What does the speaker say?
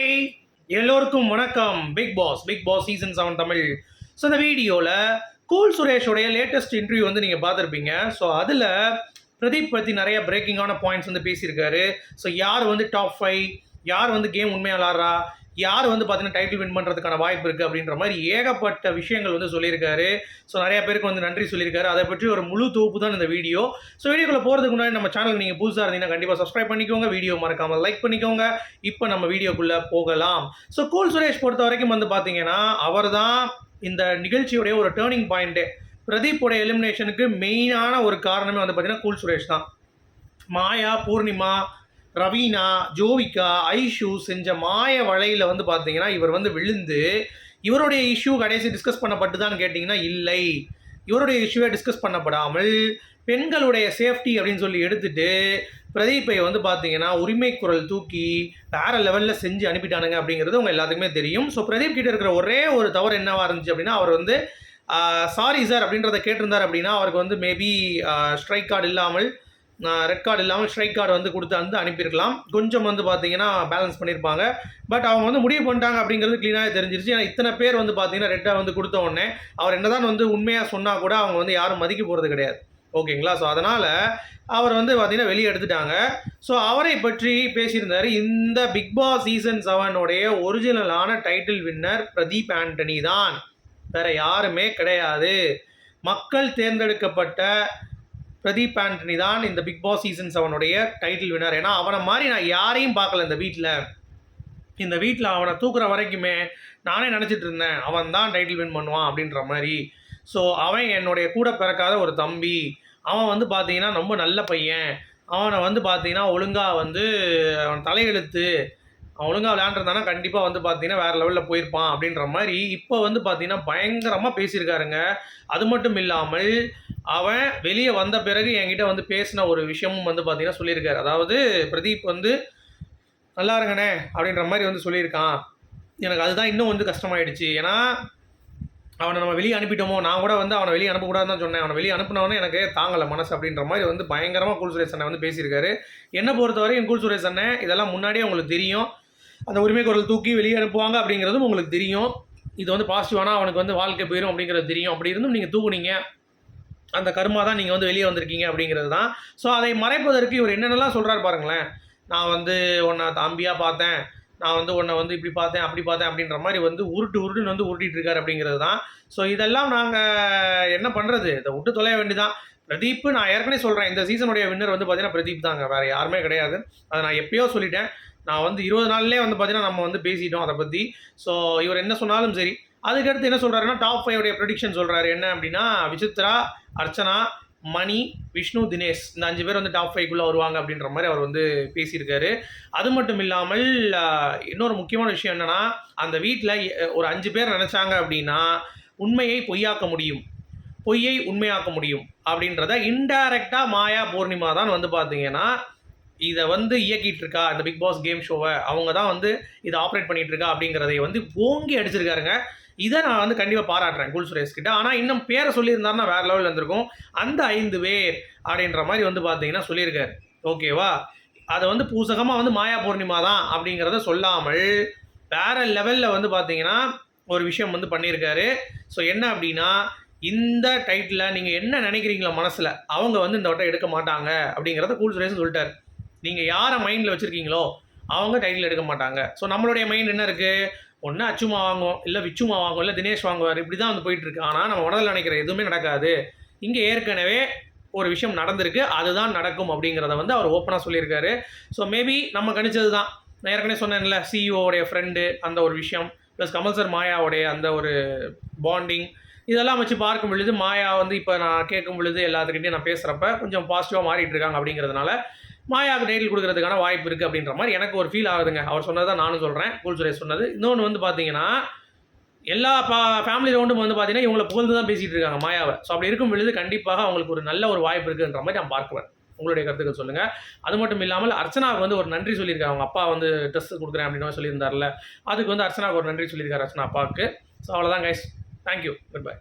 Hi எல்லோருக்கும் வணக்கம். Big Boss Big Boss season seven Tamil. So இந்த வீடியோவில் கூல் சுரேஷோடைய லேட்டஸ்ட் இன்டர்வியூ வந்து நீங்கள் பார்த்துருப்பீங்க. ஸோ அதில் பிரதீப் பற்றி நிறைய பிரேக்கிங்கான பாயிண்ட்ஸ் வந்து பேசியிருக்காரு. ஸோ யார் வந்து டாப் ஃபைவ் யார் வந்து கேம் உண்மையாக விளாட்றா யார் வந்து பார்த்தீங்கன்னா டைட்டில் வின் பண்ணுறதுக்கான வாய்ப்பு இருக்குது அப்படின்ற மாதிரி ஏகப்பட்ட விஷயங்கள் வந்து சொல்லியிருக்காரு. ஸோ நிறைய பேருக்கு வந்து நன்றி சொல்லியிருக்காரு. அதை பற்றி ஒரு முழு தொகுப்பு தான் இந்த வீடியோ ஸோ வீடியோக்குள்ளே போகிறதுக்கு முன்னாடி நம்ம சேனல் நீங்கள் புதுசாக இருந்தீங்கன்னா கண்டிப்பாக சப்ஸ்கிரைப் பண்ணிக்கோங்க. வீடியோ மறக்காமல் லைக் பண்ணிக்கோங்க. இப்போ நம்ம வீடியோக்குள்ளே போகலாம். ஸோ கூல் சுரேஷ் பொறுத்த வரைக்கும் வந்து பார்த்தீங்கன்னா அவர் தான் இந்த நிகழ்ச்சியுடைய ஒரு டேர்னிங் பாயிண்ட்டு பிரதீப்போட எலிமினேஷனுக்கு மெயினான ஒரு காரணமே வந்து பார்த்தீங்கன்னா கூல் சுரேஷ் தான். மாயா பூர்ணிமா ரவீனா ஜோவிகா ஐஷு செஞ்ச மாய வலையில் வந்து பார்த்தீங்கன்னா இவர் வந்து விழுந்து இவருடைய இஷ்யூ கடைசி டிஸ்கஸ் பண்ணப்பட்டுதான்னு கேட்டிங்கன்னா இல்லை. இவருடைய இஷ்யூவை டிஸ்கஸ் பண்ணப்படாமல் பெண்களுடைய சேஃப்டி அப்படின்னு சொல்லி எடுத்துட்டு பிரதீப்பை வந்து பார்த்தீங்கன்னா உரிமை குரல் தூக்கி வேற லெவலில் செஞ்சு அனுப்பிட்டானுங்க அப்படிங்கிறது உங்கள் எல்லாத்துக்குமே தெரியும். ஸோ பிரதீப் கிட்ட இருக்கிற ஒரே ஒரு தவறு என்னவாக இருந்துச்சு அப்படின்னா அவர் வந்து சாரி சார் அப்படின்றத கேட்டிருந்தார் அப்படின்னா அவருக்கு வந்து மேபி ஸ்ட்ரைக் கார்டு இல்லாமல் ரெட் கார்டு இல்லாமல் ஸ்ட்ரைக் கார்டு வந்து கொடுத்து வந்து அனுப்பியிருக்கலாம். கொஞ்சம் வந்து பார்த்தீங்கன்னா பேலன்ஸ் பண்ணியிருப்பாங்க. பட் அவங்க வந்து முடிவு பண்ணிட்டாங்க அப்படிங்கிறது க்ளீனாக தெரிஞ்சிருச்சு. ஏன்னா இத்தனை பேர் வந்து பார்த்தீங்கன்னா ரெட்டாக வந்து கொடுத்த உடனே அவர் என்னதான் வந்து உண்மையாக சொன்னால் கூட அவங்க வந்து யாரும் மதிக்க போகிறது கிடையாது. ஓகேங்களா ஸோ அதனால் அவர் வந்து பார்த்தீங்கன்னா வெளியே எடுத்துட்டாங்க. ஸோ அவரை பற்றி பேசியிருந்தார் இந்த பிக் பாஸ் சீசன் செவனுடைய ஒரிஜினலான டைட்டில் வின்னர் பிரதீப் ஆண்டனி தான் வேறு யாருமே கிடையாது. மக்கள் தேர்ந்தெடுக்கப்பட்ட பிரதீப் ஆண்டனி தான் இந்த பிக் பாஸ் சீசன் செவனுடைய டைட்டில் வினர் ஏன்னா அவனை மாதிரி நான் யாரையும் பார்க்கல இந்த வீட்டில் இந்த வீட்டில் அவனை தூக்குற வரைக்குமே நானே நினச்சிட்டு இருந்தேன் அவன் தான் டைட்டில் வின் பண்ணுவான் அப்படின்ற மாதிரி. ஸோ அவன் என்னுடைய கூட பிறக்காத ஒரு தம்பி. அவன் வந்து பார்த்தீங்கன்னா ரொம்ப நல்ல பையன். அவனை வந்து பார்த்தீங்கன்னா ஒழுங்காக வந்து அவன் தலையெழுத்து அவன் ஒழுங்காக விளையாண்டுருந்தானா கண்டிப்பாக வந்து பார்த்தீங்கன்னா வேறு லெவலில் போயிருப்பான் அப்படின்ற மாதிரி இப்போ வந்து பார்த்தீங்கன்னா பயங்கரமாக பேசியிருக்காருங்க. அது மட்டும் இல்லாமல் அவன் வெளியே வந்த பிறகு என்கிட்ட வந்து பேசின ஒரு விஷயமும் வந்து பார்த்தீங்கன்னா சொல்லியிருக்காரு. அதாவது பிரதீப் வந்து நல்லா இருங்கண்ணே அப்படின்ற மாதிரி வந்து சொல்லியிருக்கான். எனக்கு அதுதான் இன்னும் வந்து கஷ்டமாயிடுச்சு. ஏன்னா அவனை நம்ம வெளியே அனுப்பிட்டோமோ நான் கூட வந்து அவனை வெளியே அனுப்பக்கூடாதுன்னு தான் சொன்னேன். அவனை வெளியே அனுப்பினவனே எனக்கு தாங்கலை மனசு அப்படின்ற மாதிரி வந்து பயங்கரமாக கூல் சுரேஷ் அண்ணன் வந்து பேசியிருக்காரு. என்னை பொறுத்தவரையும் கூல் சுரேஷ் அண்ணன் இதெல்லாம் முன்னாடியே உங்களுக்கு தெரியும். அந்த உரிமை குரல் தூக்கி வெளியே அனுப்புவாங்க அப்படிங்கிறதும் உங்களுக்கு தெரியும். இது வந்து பாசிட்டிவானா அவனுக்கு வந்து வாழ்க்கை போயிடும் அப்படிங்கிறது தெரியும். அப்படி இருந்தும் நீங்கள் தூக்குனீங்க அந்த கருமா தான் நீங்கள் வந்து வெளியே வந்திருக்கீங்க அப்படிங்கிறது தான் ஸோ அதை மறைப்பதற்கு இவர் என்னென்னலாம் சொல்கிறார் பாருங்களேன். நான் வந்து உன்னை தம்பியாக பார்த்தேன். நான் வந்து உன்னை வந்து இப்படி பார்த்தேன் அப்படி பார்த்தேன் அப்படின்ற மாதிரி வந்து உருட்டு உருட்டுன்னு வந்து உருட்டிட்டு இருக்காரு அப்படிங்கிறது தான் ஸோ இதெல்லாம் நாங்கள் என்ன பண்ணுறது இதை விட்டு தொலைய வேண்டிதான் பிரதீப் நான் ஏற்கனவே சொல்கிறேன் இந்த சீசனுடைய வின்னர் வந்து பார்த்தீங்கன்னா பிரதீப் தாங்க. வேறு யாருமே கிடையாது. அதை நான் எப்பயோ சொல்லிட்டேன். நான் வந்து இருபது நாள்லேயே வந்து பார்த்தீங்கன்னா நம்ம வந்து பேசிட்டோம் அதை பற்றி ஸோ இவர் என்ன சொன்னாலும் சரி அதுக்கடுத்து என்ன சொல்கிறாருன்னா டாப் ஃபைவ் உடைய ப்ரொடிக்ஷன் சொல்கிறாரு என்ன அப்படின்னா விசித்ரா அர்ச்சனா மணி விஷ்ணு தினேஷ். இந்த அஞ்சு பேர் வந்து டாப் ஃபைவ்க்குள்ளே வருவாங்க அப்படின்ற மாதிரி அவர் வந்து பேசியிருக்காரு. அது மட்டும் இல்லாமல் இன்னொரு முக்கியமான விஷயம் என்னென்னா அந்த வீட்டில் ஒரு அஞ்சு பேர் நினச்சாங்க அப்படின்னா உண்மையை பொய்யாக்க முடியும். பொய்யை உண்மையாக்க முடியும். அப்படின்றத இன்டைரக்டாக மாயா பூர்ணிமா தான் வந்து பார்த்தீங்கன்னா இதை வந்து இயக்கிட்டு இருக்கா. இந்த பிக் பாஸ் கேம் ஷோவை. அவங்க தான் வந்து இதை ஆப்ரேட் பண்ணிட்டு இருக்கா அப்படிங்கிறதை வந்து ஓங்கி அடிச்சிருக்காருங்க. இதை நான் வந்து கண்டிப்பாக பாராட்டுறேன் குல் சுரேஷ் கிட்ட. ஆனால் இன்னும் பேரை சொல்லியிருந்தாருன்னா வேறு லெவலில் இருந்திருக்கும். அந்த ஐந்து பேர் அப்படின்ற மாதிரி வந்து பார்த்தீங்கன்னா சொல்லியிருக்காரு. ஓகேவா அதை வந்து பூசகமாக வந்து மாயா பூர்ணிமா தான் அப்படிங்கிறத சொல்லாமல் வேற லெவலில் வந்து பார்த்தீங்கன்னா ஒரு விஷயம் வந்து பண்ணியிருக்காரு. ஸோ என்ன அப்படின்னா இந்த டைட்டில் நீங்கள் என்ன நினைக்கிறீங்களோ மனசில் அவங்க வந்து இந்த வட்டம் எடுக்க மாட்டாங்க அப்படிங்கிறத கூல் சுரேஷ் சொல்லிட்டார். நீங்கள் யாரை மைண்டில் வச்சுருக்கீங்களோ அவங்க டைட்டில் எடுக்க மாட்டாங்க. ஸோ நம்மளுடைய மைண்ட் என்ன இருக்குது ஒன்று அச்சுமா வாங்குவோம் இல்லை விச்சுமா வாங்குவோம் இல்லை தினேஷ் வாங்குவார் இப்படி தான் வந்து போயிட்டுருக்கு. ஆனால் நம்ம உடலில் நினைக்கிற எதுவுமே நடக்காது. இங்கே ஏற்கனவே ஒரு விஷயம் நடந்திருக்கு அதுதான் நடக்கும் அப்படிங்கிறத வந்து அவர் ஓப்பனாக சொல்லியிருக்காரு. ஸோ மேபி நம்ம கணிச்சது தான் நான் ஏற்கனவே சொன்னேன்ல சிஇஓடைய ஃப்ரெண்டு அந்த ஒரு விஷயம் ப்ளஸ் கமல் சார் மாயாவுடைய அந்த ஒரு பாண்டிங் இதெல்லாம் வச்சு பார்க்கும் பொழுது மாயா வந்து இப்போ நான் கேட்கும் பொழுது எல்லாத்துக்கிட்டையும் நான் பேசுகிறப்ப கொஞ்சம் பாசிட்டிவாக மாறிட்டு இருக்காங்க அப்படிங்கிறதுனால மாயாவுக்கு டைட்டில் கொடுக்கறதுக்கான வாய்ப்பு இருக்குது அப்படின்ற மாதிரி எனக்கு ஒரு ஃபீல் ஆகுதுங்க. அவர் சொன்னதை நானும் சொல்கிறேன் கூல் சுரேஷ் சொன்னது. இன்னொன்று வந்து பார்த்தீங்கன்னா எல்லா பா ஃபேமிலி ரவுண்டும் வந்து பார்த்தீங்கன்னா இவங்களை புகழ்ந்து தான் பேசிகிட்டு இருக்காங்க மாயாவை. ஸோ அப்படி இருக்கும் பொழுது கண்டிப்பாக அவங்களுக்கு ஒரு நல்ல ஒரு வாய்ப்பு இருக்குன்ற மாதிரி நான் பார்க்குவேன் உங்களுடைய கருத்துக்கள் சொல்லுங்கள் அது மட்டும் இல்லாமல் அர்ச்சனாவுக்கு வந்து ஒரு நன்றி சொல்லியிருக்காங்க. அவங்க அப்பா வந்து ட்ரெஸ் கொடுக்குறேன் அப்படின்னு சொல்லியிருந்தார்ல. அதுக்கு வந்து அர்ச்சனாவுக்கு ஒரு நன்றி சொல்லியிருக்காரு அர்ச்சனா அப்பாவுக்கு. ஸோ அவ்வளோதான் கைஸ் தேங்க்யூ குட் பை